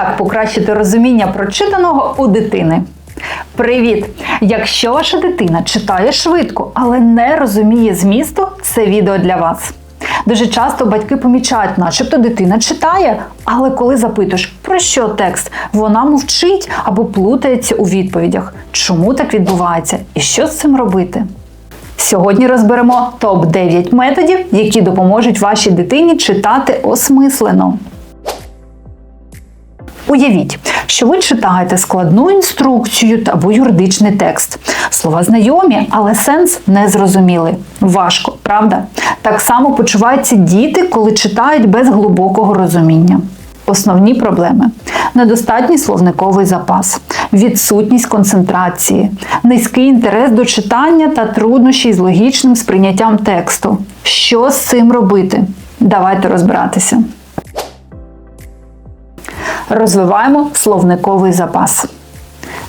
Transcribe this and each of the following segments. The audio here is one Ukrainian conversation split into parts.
Як покращити розуміння прочитаного у дитини? Привіт! Якщо ваша дитина читає швидко, але не розуміє змісту, це відео для вас. Дуже часто батьки помічають, начебто дитина читає, але коли запитуєш, про що текст, вона мовчить або плутається у відповідях. Чому так відбувається і що з цим робити? Сьогодні розберемо топ-9 методів, які допоможуть вашій дитині читати осмислено. Уявіть, що ви читаєте складну інструкцію або юридичний текст. Слова знайомі, але сенс не зрозумілий. Важко, правда? Так само почуваються діти, коли читають без глибокого розуміння. Основні проблеми: недостатній словниковий запас, відсутність концентрації, низький інтерес до читання та труднощі з логічним сприйняттям тексту. Що з цим робити? Давайте розбиратися. Розвиваємо словниковий запас.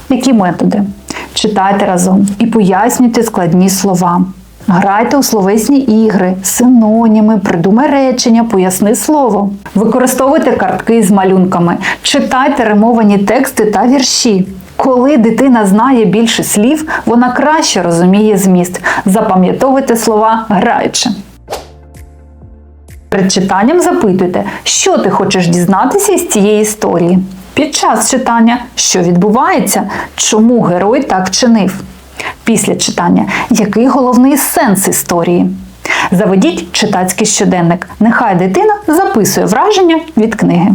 Які методи? Читайте разом і пояснюйте складні слова. Грайте у словесні ігри, синоніми, придумай речення, поясни слово. Використовуйте картки з малюнками, читайте римовані тексти та вірші. Коли дитина знає більше слів, вона краще розуміє зміст. Запам'ятовуйте слова граючи. Перед читанням запитуйте, що ти хочеш дізнатися із цієї історії. Під час читання, що відбувається, чому герой так чинив. Після читання, який головний сенс історії. Заведіть читацький щоденник. Нехай дитина записує враження від книги.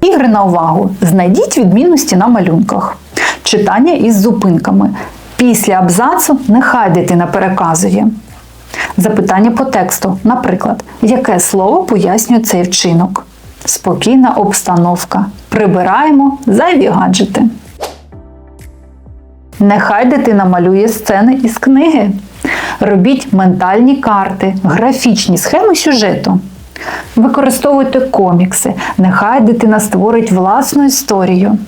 Ігри на увагу. Знайдіть відмінності на малюнках. Читання із зупинками. Після абзацу нехай дитина переказує. Запитання по тексту, наприклад, яке слово пояснює цей вчинок? Спокійна обстановка. Прибираємо зайві гаджети. Нехай дитина малює сцени із книги. Робіть ментальні карти, графічні схеми сюжету. Використовуйте комікси. Нехай дитина створить власну історію.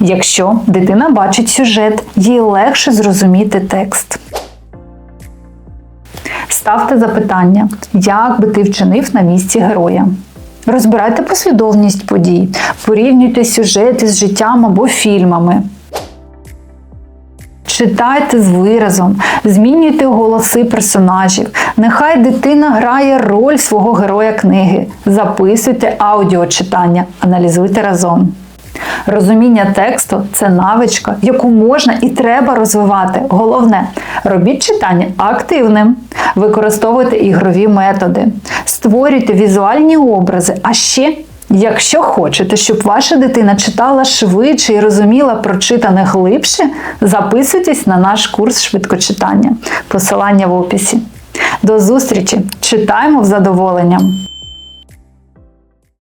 Якщо дитина бачить сюжет, їй легше зрозуміти текст. Ставте запитання, як би ти вчинив на місці героя. Розбирайте послідовність подій, порівнюйте сюжети з життям або фільмами. Читайте з виразом, змінюйте голоси персонажів. Нехай дитина грає роль свого героя книги. Записуйте аудіочитання, аналізуйте разом. Розуміння тексту це навичка, яку можна і треба розвивати. Головне, робіть читання активним, використовуйте ігрові методи, створюйте візуальні образи, а ще. Якщо хочете, щоб ваша дитина читала швидше і розуміла прочитане глибше, записуйтесь на наш курс швидкочитання. Посилання в описі. До зустрічі! Читаємо з задоволенням!